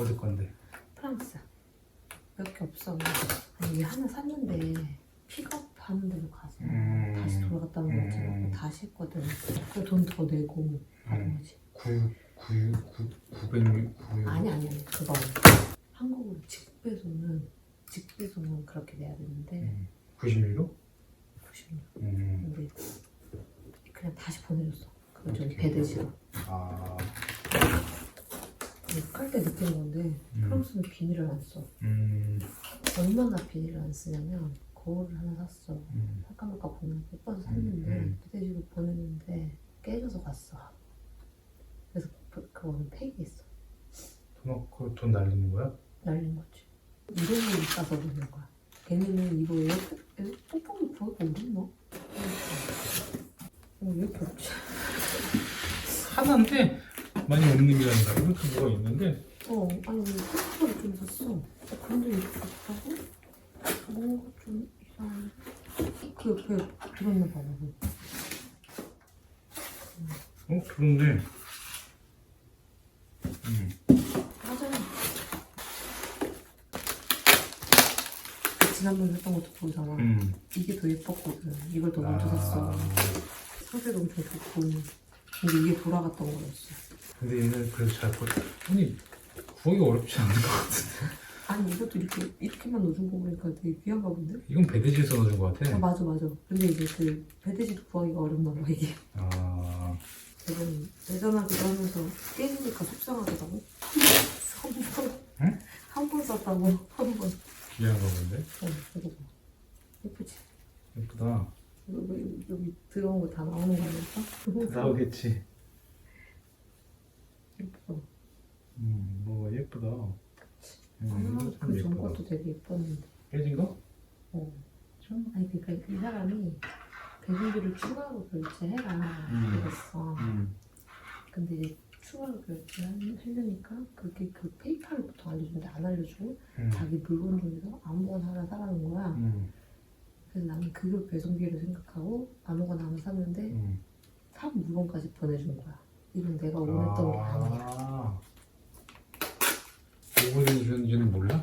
어디 건데? 프랑스 몇 개 없어 아니 이게 하나 샀는데 픽업하는 데로 가서 음. 다시 돌아갔다 거지 음. 다시 했거든 그 돈 더 내고 하는 음. 거지 9, 9, 9, 900, 9, 아니 아니 아니 그거 한국으로 직배송은 직배송은 그렇게 내야 되는데 90유로? 90년 음. 근데 그냥 다시 보내줬어 그걸 좀? 배드시로 아, 갈때 느낀 건데 음. 프랑스는 비닐을 안 써 음, 얼마나 비닐을 안 쓰냐면 거울을 하나 샀어 음. 할까 말까 보면 예뻐서 샀는데 음. 배대지로 보냈는데 깨져서 갔어 그래서 그- 그거는 폐기했어 돈, 그돈 날리는 거야? 날린 거지 이런 거 있어서 그러는 거야 걔네는 이거 왜 뽀뽀를 구하고 어딨나? 어, 왜 이렇게 없지? 하나인데 많이 없는 게 아니라 이렇게 뭐가 있는데 어 아니 뽀뽀를 좀 샀어 근데 이렇게 없다고? 뭔가 좀 이상해 그 옆에 들었나 봐 뭐. 어? 그런데 음. 맞아요. 지난번에 샀던 것도 보잖아. 음. 이게 더 예뻤거든. 이걸 더 먼저 아. 샀어. 상태도 엄청 좋고. 근데 이게 돌아갔던 거였어. 근데 얘는 그래도 잘 보... 아니 구하기 어렵지 않은 것 같은데 아니 이것도 이렇게 이렇게만 넣어준 거 보니까 되게 귀한가 본데? 이건 배대지에서 넣어준 것 같아 아 맞아 맞아. 근데 이제 그 배대지도 구하기가 어렵나 봐 이게. 아 대전 대전하기도 하면서 깨지니까 속상하더라고. 한 번 응? 한 번 썼다고 한 번. 귀한가 본데 어, 이거 봐. 예쁘지? 예쁘다 여기, 여기 들어온 거 다 나오는 거 아닐까? 나오겠지 예뻐. 음 뭐가 예쁘다 아, 음, 이거 참그 전. 것도 되게 예뻤는데. 깨진 거? 어. 좀 아니 그러니까 이 사람이 배송비를 추가로 결제해라 음. 이랬어. 음. 근데 이제 추가로 결제하려니까 그게 그 페이팔을 보통 알려주는데 안 알려주고 음. 자기 물건 중에서 아무거나 하나 사라는 거야. 음. 그래서 나는 그걸 배송비로 생각하고 아무거나 하나 샀는데 음. 산 물건까지 보내준 거야. 이건 내가 원했던 게 아니야. 아. 이번에 주는지는 몰라?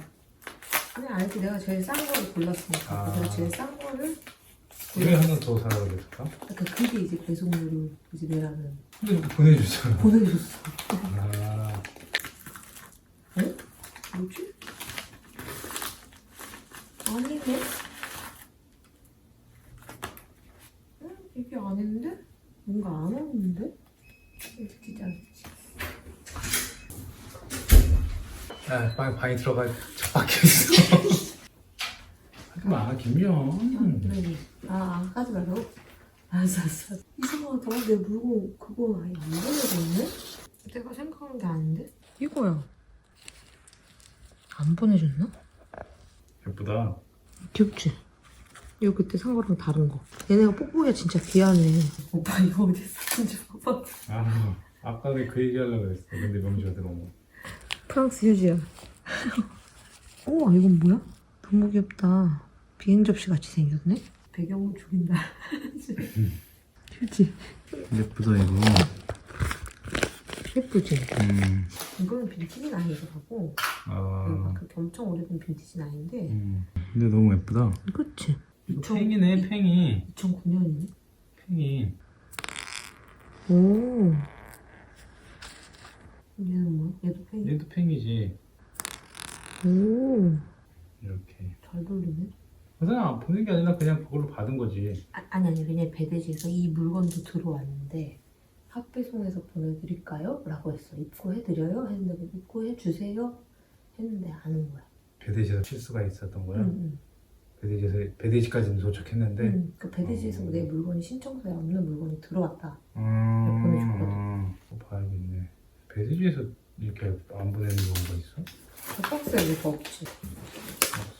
그냥 알지 내가 제일 싼 거를 골랐으니까 아. 그래서 제일 싼 거를 왜 하나 더 사라 그랬을까? 그러니까 그게 이제 배송료로 이제 내라는 근데 이거 보내주잖아 보내줬어. 아 뭐지? 아니네. 응? 이게 아닌데? 뭔가 안 오는데? 이렇게 진짜 야, 방에 방에 들어가 저 밖에 있어. 하지 마, 김영. 네. 아, 아 하지 말라고? 알았어, 알았어. 이상하다. 내 물건 그거 아예 안 보내줬네? 내가 생각한 게 아닌데? 이거야. 안 보내줬나? 예쁘다. 귀엽지? 이거 그때 산 거랑 다른 거. 얘네가 뽀뽀기가 진짜 귀하네. 오빠 이거 어디 샀는지 봐봐. 아, 아까 그 얘기 하려고 그랬어. 근데 명주가 들어온 거. 프랑스 휴지야. 우와 이건 뭐야? 너무 귀엽다. 비행 접시 같이 생겼네. 배경은 죽인다. 휴지. 예쁘다 이거. 예쁘지? 음. 이거는 빈티지는 아니더라고. 아. 그렇게 엄청 오래된 빈티지는 아닌데. 음. 근데 너무 예쁘다. 그치? 이거 팽이네, 팽이. 2009년이네. 팽이. 오. 얘는 뭐야? 얘도 펜이. 얘도 팽이지. 오. 이렇게. 잘 돌리네. 그냥 보낸 게 아니라 그냥 그걸로 받은 거지. 아, 아니 아니 그냥 배대지에서 이 물건도 들어왔는데 학배송에서 보내드릴까요? 라고 했어 입고해드려요? 했는데 입고해주세요? 했는데 안 온 거야 배대지에서 실수가 있었던 거야. 응, 배대지에서 배대지까지는 도착했는데. 응. 응. 그 배대지에서 어. 내 물건이 신청서에 없는 물건이 들어왔다 음. 보내줬거든. 어, 봐야겠네. 배대지에서 이렇게 안 보내는 경우가 있어? 저 박스에 뭐가 없지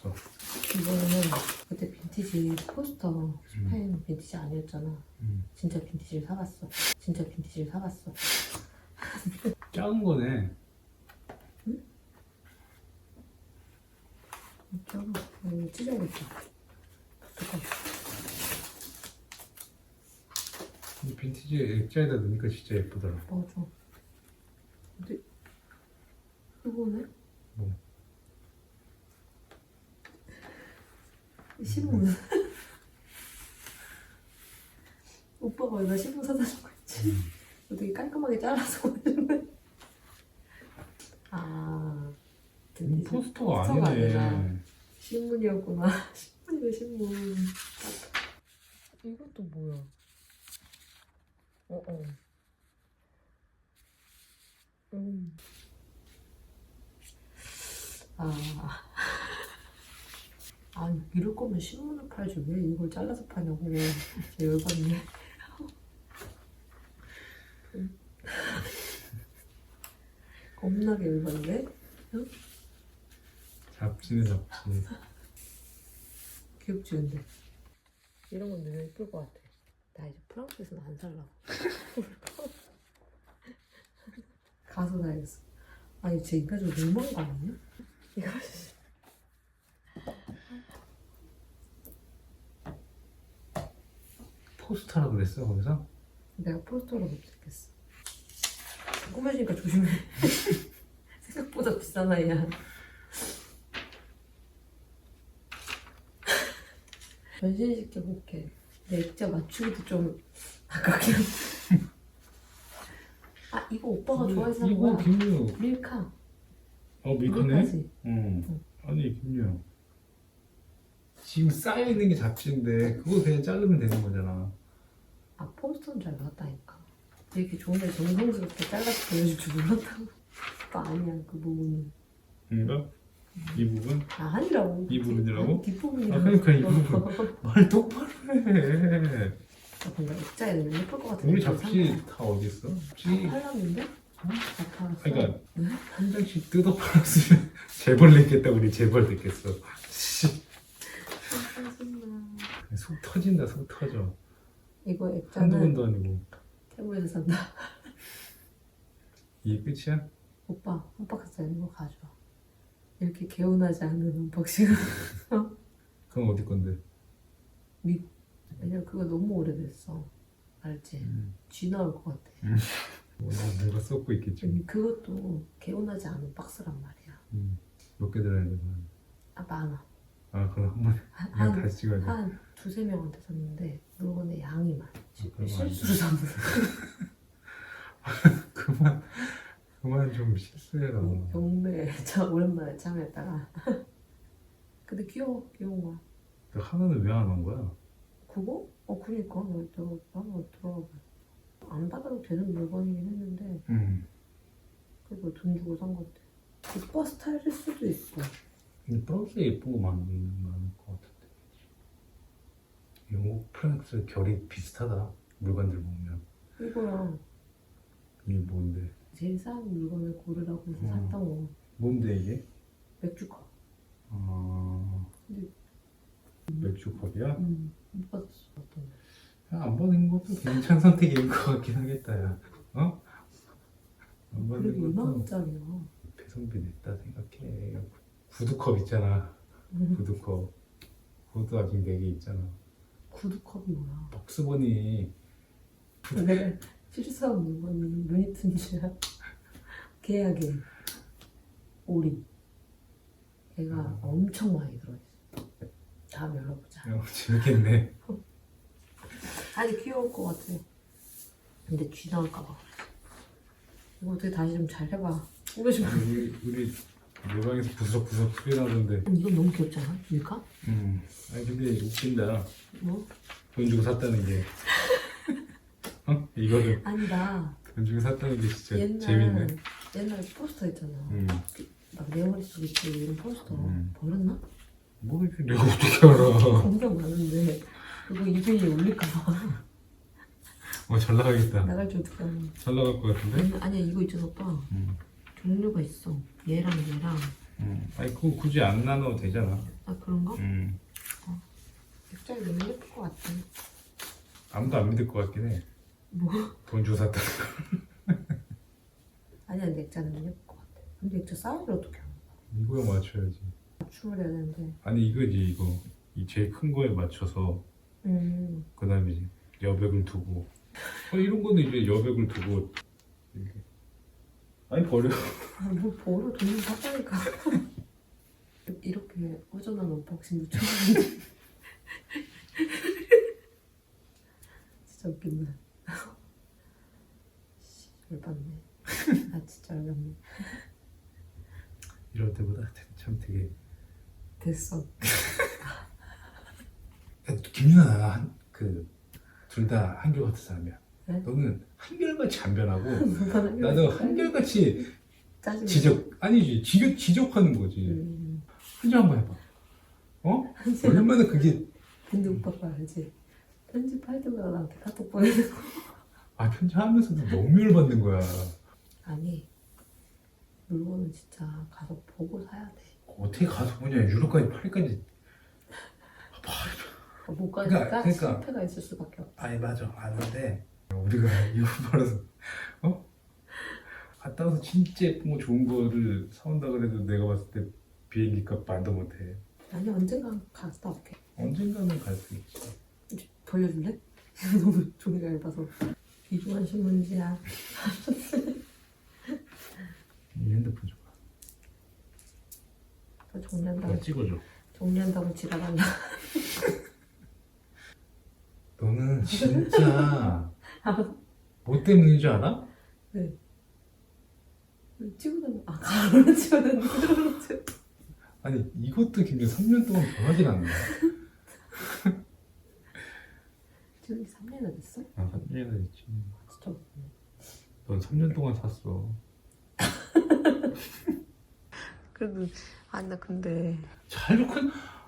없어. 이번에는 그때 빈티지 포스터 펜 빈티지 아니었잖아 음. 진짜 빈티지를 사봤어 진짜 빈티지를 사봤어 작은 거네. 저거 이거 찢어야겠다 잠깐 이 빈티지 액자에다 넣으니까 진짜 예쁘더라. 맞아. 그거네? 뭐? 신문. 오빠가 얼마 신문 사다는 거 있지? 음. 어떻게 깔끔하게 잘라서 오셨네. 아. 음, 포스터가 포스터가 아니네. 아니라. 신문이었구나. 신문이래, 신문. 이것도 뭐야? 어, 어. 음. 아. 아 이럴 거면 신문을 팔지 왜 이걸 잘라서 파냐고 진짜 열받네. 음. 겁나게 열받네. 잡지네 잡지. 귀엽지 근데 이런 건 너무 예쁠 것 같아 나 이제 프랑스에서는 안 살라고 가서 사야겠어 아니 진짜 인간적으로 너무한 거 아니냐? 이거. 포스터라 그랬어 거기서? 내가 포스터로 검색했어. 꾸며주니까 조심해. 생각보다 비싼 아이야. 변신시켜 볼게. 내 액자 맞추기도 좀 아깝긴 한데. 아 이거 오빠가 좋아해서 산 이거 거야? 김유. 밀카 어 밀크네. 밀카지 응. 아니 김유. 지금 쌓여 있는 게 잡지인데 그거 그냥 자르면 되는 거잖아. 아 포스터인 줄 알았다니까 되게 좋은데 정성스럽게 잘라서 보여줄 줄 몰랐다고 오빠 아니야 그 부분은 이거? 이 부분? 아 아니라고 이 부분이라고? 아니, 뒷부분이라고 아, 그러니까 이 부분. 말 똑바로 해. 아, 근데 액자에 너무 예쁠 것 같은데 우리 잡지. 다 어디 있어? 다 잡지 팔렸는데? 그러니까 네? 한 장씩 뜯어 팔았으면 재벌 냈겠다 우리 재벌 됐겠어. 씨, 속 터진다 속 터져. 이거 한두 액자는 번도 아니고 태무에서 산다 이게 끝이야? 오빠 홈박스 있는 거 가져와 이렇게 개운하지 않은 언박싱 그건 어디 건데? 왜냐면 그거 너무 오래됐어 알지? 음. 쥐 나올 것 같아 뭐, 뭔가 썩고 있겠지. 여기 그것도 개운하지 않은 박스란 말이야 음. 몇개 들어야 되나? 아 많아 아 그럼 한 번에 한, 그냥 한, 다시 찍어야 돼. 한 두세 명한테 샀는데 물건의 양이 많아 시- 안 실수로 샀는 그만 그만 좀 실수해라. 경매 참 오랜만에 참여했다가 근데 귀여워 귀여운 거야 너 하나는 왜 안 한 거야? 그거? 어 그니까 너 한번 들어가 안 받아도 되는 물건이긴 했는데 응. 그래도 돈 주고 산 건데 오빠 스타일일 수도 있어 근데 프랑스 예쁜 거 많은 많을 것 같은데. 영국 프랑스 결이 비슷하다. 물건들 보면 이거랑 이게 뭔데? 제일 싼 물건을 고르라고 해서 음. 샀던 거 뭔데 이게? 맥주컵 아 근데- 맥주컵이야? 음, 못 받았어 어떤 거 야, 안 받는 것도 괜찮은 선택인 것 같긴 하겠다 야. 어? 안 그래도 2만 것도 원짜리야 배송비 냈다 생각해. 구두컵 있잖아. 구두컵. 그것도 아직 4개 있잖아. 구두컵이 뭐야 벅스버니 내가 물건이 눈이 튼 줄이야 계약에 오리 얘가 음. 엄청 많이 들어있어 다음에 열어보자 어, 재밌겠네. 아니 귀여울 것 같아 근데 쥐 나올까봐 이거 어떻게 다시 좀 잘 해봐 돼? 우리 우리 내 방에서 부석부석 소리 나던데. 이건 너무 귀엽지 않아? 밀카? 음. 아니 근데 웃긴다. 뭐? 돈 주고 샀다는 게. 어? 이거를 아니다 돈 주고 샀다는 게 진짜 옛날 재밌네. 옛날 포스터 있잖아 음. 막내 머릿속에 있지 이런 포스터 음. 버렸나? 뭐 이렇게 내가 어떻게 알아? 엄청 많은데 그거 이베이에 올릴까봐 어, 잘 나가겠다. 나갈 줄 알아 잘 나갈 것 같은데? 아니, 아니야 이거 있잖아 오빠 음. 종류가 있어 얘랑 얘랑 음. 아니 그거 굳이 안 나눠도 되잖아. 아 그런가? 음. 액자이 너무 예쁠 것 같아 아무도 안 믿을 것 같긴 해. 뭐? 돈 주고 샀다. 아니야 내 액자는 예쁠 것 같아 근데 액자 사이즈를 어떻게 알아 이거에 맞춰야지. 맞춤을 해야 되는데 아니 이거지 이거. 이 제일 큰 거에 맞춰서 음 그 다음에 이제 여백을 두고. 어, 이런 거는 이제 여백을 두고. 이렇게. 아니 버려. 아, 뭐 버려 돈을 샀다니까 이렇게 허전한 언박싱 붙여놨는데 진짜 웃긴다 열받네. 아 진짜 열받네. 이럴 때보다 참 되게 됐어. 김윤아 그둘 다 한결 같은 사람이야. 네? 너는 한결같이 안 변하고 나도 한결같이. 지적 아니지 지적 지적하는 거지. 음. 한줄 한번 해봐. 어? 얼마나 그게 근데 오빠 거 알지? 편집할 때마다 나한테 카톡 보내는 거. 아 편집하면서도 너무 열받는 거야. 아니 물건은 진짜 가서 보고 사야 돼. 어떻게 가서 보냐 유럽까지 파리까지 아, 파리 못 가니까 그러니까- 그러니까. 실패가 있을 수밖에 없어. 아니 맞아 아는데 우리가 이거 말해서 어? 갔다 와서 진짜 예쁜 거 좋은 거를 사온다 그래도 내가 봤을 때 비행기 값 반도 못해 아니 언젠가 갔다 올게. 언젠가는 갈 수 있지 이제 돌려줄래? 너무 종이가 얇아서. 이중한 신문지야. 이 핸드폰 줘봐 또 정리한다고 나 찍어줘 정리한다고 지랄한다. 너는 진짜. 뭐 때문인 줄 알아? 찍어놓은 아 가로로 찍어놓은 가로로 찍어. 아니 이것도 굉장히 3년 동안 변하진 거야 지금 3년이나 됐어? 아 3년이나 됐지. 진짜 넌 3년 동안 샀어. 그래도 아니 나 근데. 잘 놓고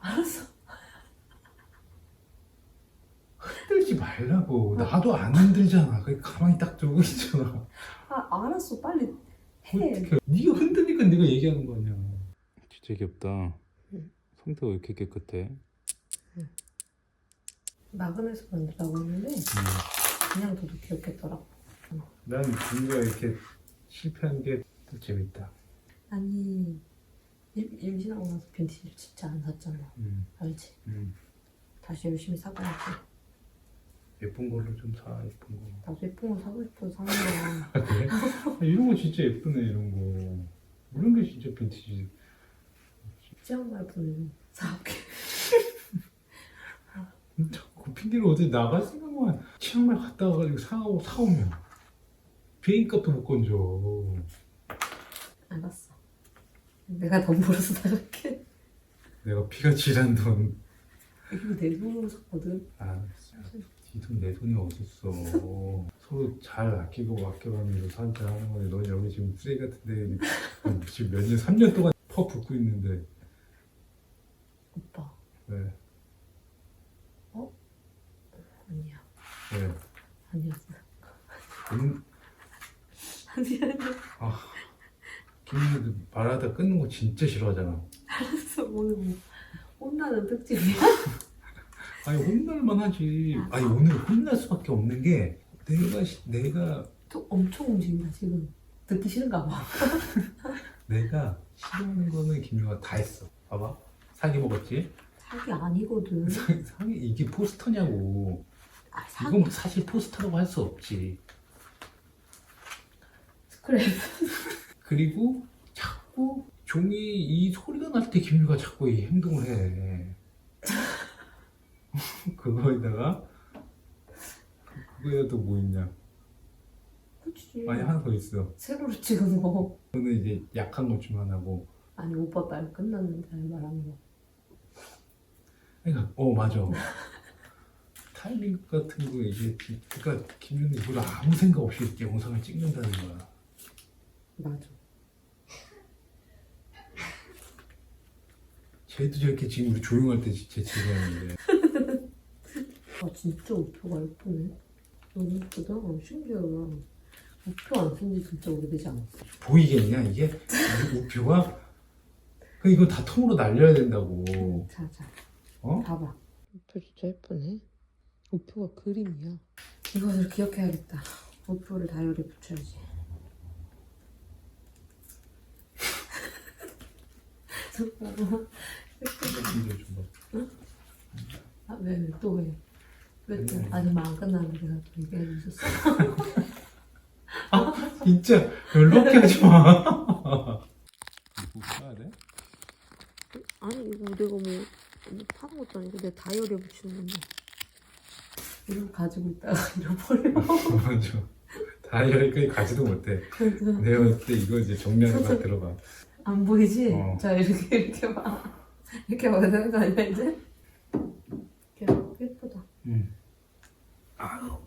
알았어 흔들지 말라고. 나도 안 흔들잖아. 그냥 가만히 딱 두고 있잖아. 아 알았어. 빨리 해. 어떻게 네가 흔드니까 내가 얘기하는 거 아니야. 진짜 귀엽다. 응. 상태가 왜 이렇게 깨끗해? 마그넷으로 만들라고 했는데 그냥 둬도 귀엽겠더라고. 난 네가 이렇게 실패한 게 더 재밌다. 아니 임, 임신하고 나서 빈티지를 진짜 안 샀잖아. 음, 알지? 음. 다시 열심히 사봐야지 예쁜 걸로 좀사 예쁜 거. 나도 예쁜 거 사고 싶어서 사는 거야. 아, 그래? 아, 이런 거 진짜 예쁘네 이런 거. 이런 게 진짜 빈티지. 치앙마이 분은 사올게. 자꾸 핑계를 어디 나갈 생각만. 치앙마이 갔다 와가지고 사오, 사오면. 비행값도 못 건져. 알았어. 내가 돈 벌어서 사갈게. 내가 피가 지난 돈. 이거 내 돈으로 샀거든. 아, 니돈 내 돈이 어딨어. 서로 잘 아끼고 아껴가면서 살자 하는 건데 넌 여기 지금 쓰레기 같은데 지금 몇 년, 3년 동안 퍼 붓고 있는데 오빠 왜? 아니야 왜? 아니었어 음, 아니야 김민도 말하다 끊는 거 진짜 싫어하잖아. 알았어 오늘 뭐 혼나는 특집이야? 아니 혼날만 하지. 아니 오늘 혼날 수밖에 없는 게 내가 시- 내가 또 엄청 움직인다 지금 듣기 싫은가 봐 내가 싫어하는 거는 김유가 다 했어. 봐봐. 사기 먹었지? 사기 아니거든 사- 사기 이게 포스터냐고. 아 사기 이건 사실 포스터라고 할 수 없지. 그래 그리고 자꾸 종이 이 소리가 날 때 김유가 자꾸 이 행동을 해. 그거에다가 그- 그거에다 뭐 있냐? 그치 아니 하나 더 있어. 세로로 찍은 거 그거는 이제 약한 것 중 하나고. 아니 오빠 말 끝났는데 말한 거 그러니까 어 맞아. 타이밍 같은 거 이게 그러니까 김유는 이걸 아무 생각 없이 영상을 찍는다는 거야. 맞아 쟤도 저렇게 지금 우리 조용할 때 제 제치하는데 아 진짜 우표가 예쁘네. 너무 예쁘다 신기하다. 우표 안 쓴 지 진짜 오래되지 않았어. 보이겠냐 이게? 이 우표가? 그 이거 다 통으로 날려야 된다고. 자자. 어? 봐봐. 우표 진짜 예쁘네. 우표가 그림이야. 이것을 기억해야겠다. 우표를 다이어리에 붙여야지. 이거 좀 봐. 아, 왜, 왜, 또 왜? 또? 음. 아직 말안 끝났는데 얘기해 있었어. 진짜 열받게 하지 마. 이거 써야 돼? 아니, 이거 내가 뭐, 뭐 파는 것도 아니고 내 다이어리에 붙이는 건데. 이걸 가지고 있다가 잃어버려. 맞아. 아니 여기까지 가지도 못해. 내가 볼때 이거 이제 정리하는 거 들어가. 안 보이지? 어. 자 이렇게 이렇게 봐 이렇게 봐야 되는 거 아니야 이제? 이렇게 예쁘다 응. Oh.